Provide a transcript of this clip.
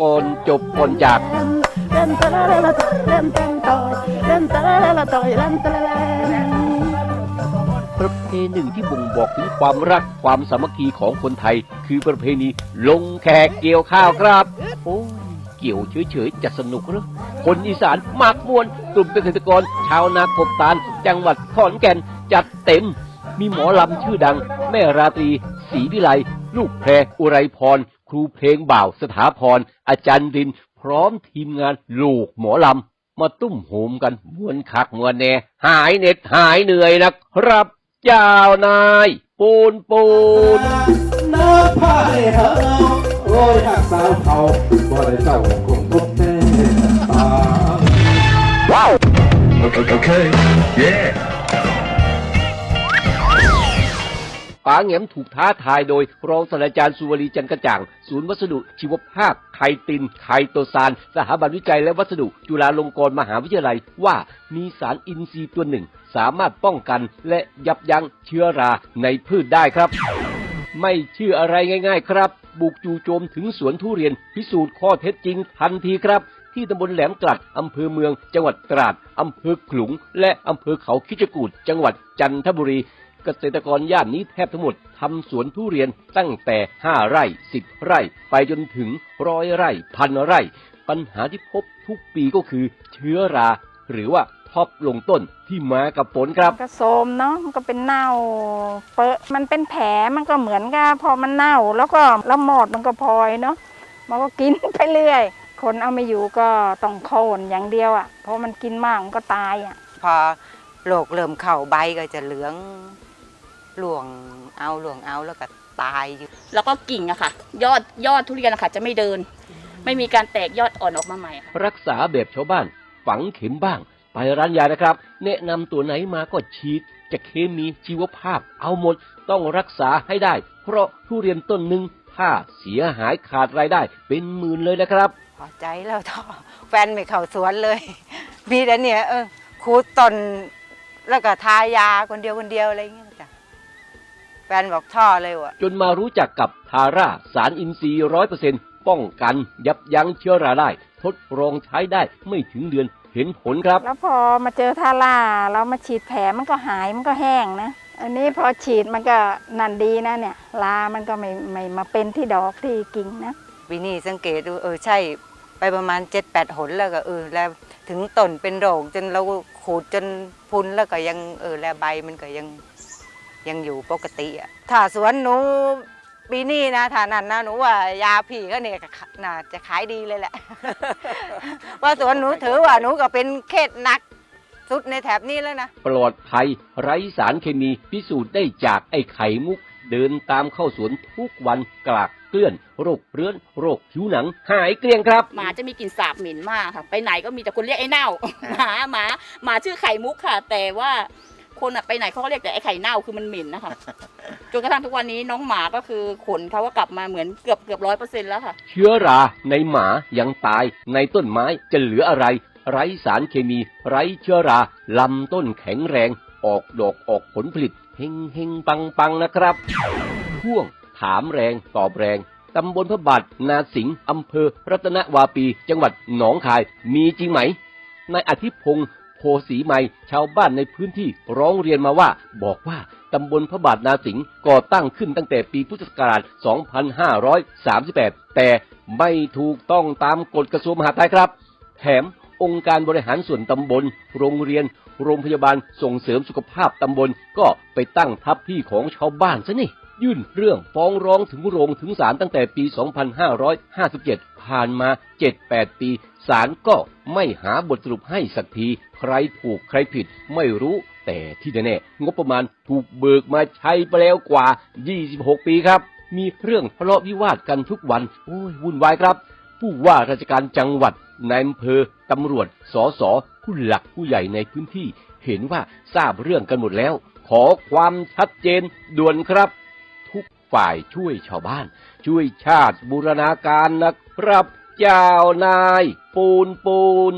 ก่อนจบก่อนจากเล่นตะละละละเล่นตังตอยเล่นตะละละละตอยเล่นตะละละประเพณีหนึ่งที่บ่งบอกถึงความรักความสามัคคีของคนไทย คือประเพณีลงแขกเกี่ยวข้าวครับ โอ้ยเกี่ยวเฉยๆจะสนุกหรือคนอีสานมากมวน กลุ่มเกษตรกร ชาวนากบตาล จังหวัดขอนแก่นจัดเต็ม มีหมอลำชื่อดัง แม่ราตรีศรีวิไล ลูกแพรอุไรพร ครูเพลงบ่าวสถาพร อาจารย์ดิน พร้อมทีมงานลูกหมอลำ มาตุ้มโหมกันมวนคักมวนแน่หายเหน็ดหายเหนื่อยนะครับ เจ้านาย ปูนปูนน้ำผ้าให้เฮาโอ้ยหักสาวเขาบ่ได้เจ้าคงพบแม่ตา Okay. Yeah. ป๋าแหงมถูกท้าทายโดย รองศาสตราจารย์สุวรีจันกระจ่าง ศูนย์วัสดุ ชีวภาพ ไคติน ไคโตซาน สถาบันวิจัยและวัสดุ จุฬาลงกรณ์มหาวิทยาลัยว่ามีสารอินทรีย์ตัวหนึ่ง สามารถป้องกันและยับยั้งเชื้อราในพืชได้ครับ ไม่เชื่ออะไรง่าย ๆ ครับ บุกจู่โจมถึงสวนทุเรียน พิสูจน์ข้อเท็จจริงทันทีครับที่ตำบลแหลมกลัด อำเภอเมือง จังหวัดตราด อำเภอขลุง และอำเภอเขาคิจกูดจังหวัดจันทบุรี เกษตรกรย่านนี้แทบทั้งหมดทำสวนทุเรียนตั้งแต่5ไร่10ไร่ ไปจนถึงร้อยไร่พันไร่ ปัญหาที่พบทุกปีก็คือเชื้อรา หรือว่าท็อปลงต้นที่มากับฝนครับมันก็โสมเนาะมันก็เป็นเน่า เปอะมันเป็นแผลมันก็เหมือนกับพอมันเน่า แล้วก็แล้วหมอดมันก็พลอยเนาะมันก็กินไปเรื่อย คนเอาไม่อยู่ก็ต้องโค่นอย่างเดียวอะเพราะมันกินมากมันก็ตายอะพอโรคเริ่มเข้าใบก็จะเหลือง หลวงเอาหลวงเอาแล้วก็ตายอยู่ แล้วก็กิ่งอะค่ะ ยอดยอดทุเรียนอะค่ะ จะไม่เดิน ไม่มีการแตกยอดอ่อนออกมาใหม่ค่ะรักษาแบบชาวบ้าน ฝังเข็มบ้าง ไปร้านยานะครับ แนะนำตัวไหนมาก็ฉีดจะเคมีชีวภาพ เอาหมดต้องรักษาให้ได้ เพราะทุเรียนต้นหนึ่งถ้าเสียหายขาดรายได้ เป็นหมื่นเลยนะครับพอใจแล้วท่อแฟนไม่เข้าสวนเลย มีแต่เนี่ยเออคูดต้นแล้วก็ทายาคนเดียวคนเดียวอะไรอย่างเงี้ยจ้ะ แฟนบอกท่อเลยว่ะ จนมารู้จักกับทาร่าสารอินทรีย์ร้อยเปอร์เซ็นป้องกัน ยับยั้งเชื้อราได้ ทดลองใช้ได้ไม่ถึงเดือนเห็นผลครับ แล้วพอมาเจอทาร่าเรามาฉีดแผลมันก็หายมันก็แห้งนะ อันนี้พอฉีดมันก็นันดีนะเนี่ยลามันก็ไม่ไม่มาเป็นที่ดอกที่กิ่งนะปีนี้สังเกตดูเออใช่ไปประมาณเจ็ดแปดหนแล้วก็เออแล้วถึงต้นเป็นโรคจนเราขูดจนพุนแล้วก็ยังเออแล้วใบมันก็ยัง ยังอยู่ปกติอะถ้าสวนหนูปีนี้นะถ้านั่นนะหนูว่ายาผีก็เนี่ยน่าจะขายดีเลยแหละ ว่าสวนหนูถือว่าหนูก็เป็นเขตหนักสุดในแถบนี้แล้วนะ ปลอดภัย ไร้สารเคมีพิสูจน์ได้จากไอ้ไข่มุก เดินตามเข้าสวนทุกวันกลากเกลื่อน โรคเรื้อนโรคผิวหนัง หายเกลี้ยงครับ หมาจะมีกลิ่นสาบเหม็นมากค่ะ ไปไหนก็มีแต่คนเรียกไอ้เน่าหมาหมาหมาชื่อไข่มุกค่ะ แต่ว่า คนอะไปไหนเขาก็เรียกแต่ไอ้ไข่เน่าคือมันเหม็นนะคะจนกระทั่งทุกวันนี้น้องหมาก็คือขนเขาก็กลับมาเหมือนเกือบเกือบร้อยเปอร์เซ็นต์แล้วค่ะ เชื้อราในหมายังตาย ในต้นไม้จะเหลืออะไร ไร้สารเคมี ไร้เชื้อราลำต้นแข็งแรง ออกดอกออกผลผลิตเฮงเฮงปังปังนะครับช่วงถามแรงตอบแรงตำบลพระบาทนาสิงห์อำเภอ รัตนวาปี จังหวัดหนองคายมีจริงไหมนายอาทิตย์พงศ์ โพสีไมชาวบ้านในพื้นที่ร้องเรียนมาว่า บอกว่าตำบลพระบาทนาสิงห์ก่อตั้งขึ้นตั้งแต่ปีพุทธศักราช 2538 แต่ไม่ถูกต้องตามกฎกระทรวงมหาดไทยครับ แถมองค์การบริหารส่วนตำบล โรงเรียน โรงพยาบาลส่งเสริมสุขภาพตำบลก็ไปตั้งทับที่ของชาวบ้านซะนี่ ยื่นเรื่องฟ้องร้องถึงโรงถึงศาลตั้งแต่ปี 2557 ผ่านมา 7-8 ปีศาลก็ไม่หาบทสรุปให้สักที ใครถูกใครผิดไม่รู้แต่ที่แน่ๆงบประมาณถูกเบิกมาใช้ไปแล้วกว่า 26 ปีครับ มีเรื่องทะเลาะวิวาทกันทุกวัน โอ้ยวุ่นวายครับ ผู้ว่าราชการจังหวัดนายอำเภอตำรวจสอสอผู้หลักผู้ใหญ่ในพื้นที่ เห็นว่าทราบเรื่องกันหมดแล้ว ขอความชัดเจนด่วนครับ ฝ่ายช่วยชาวบ้าน ช่วยชาติบูรณาการนะครับ เจ้านาย ปูนปูน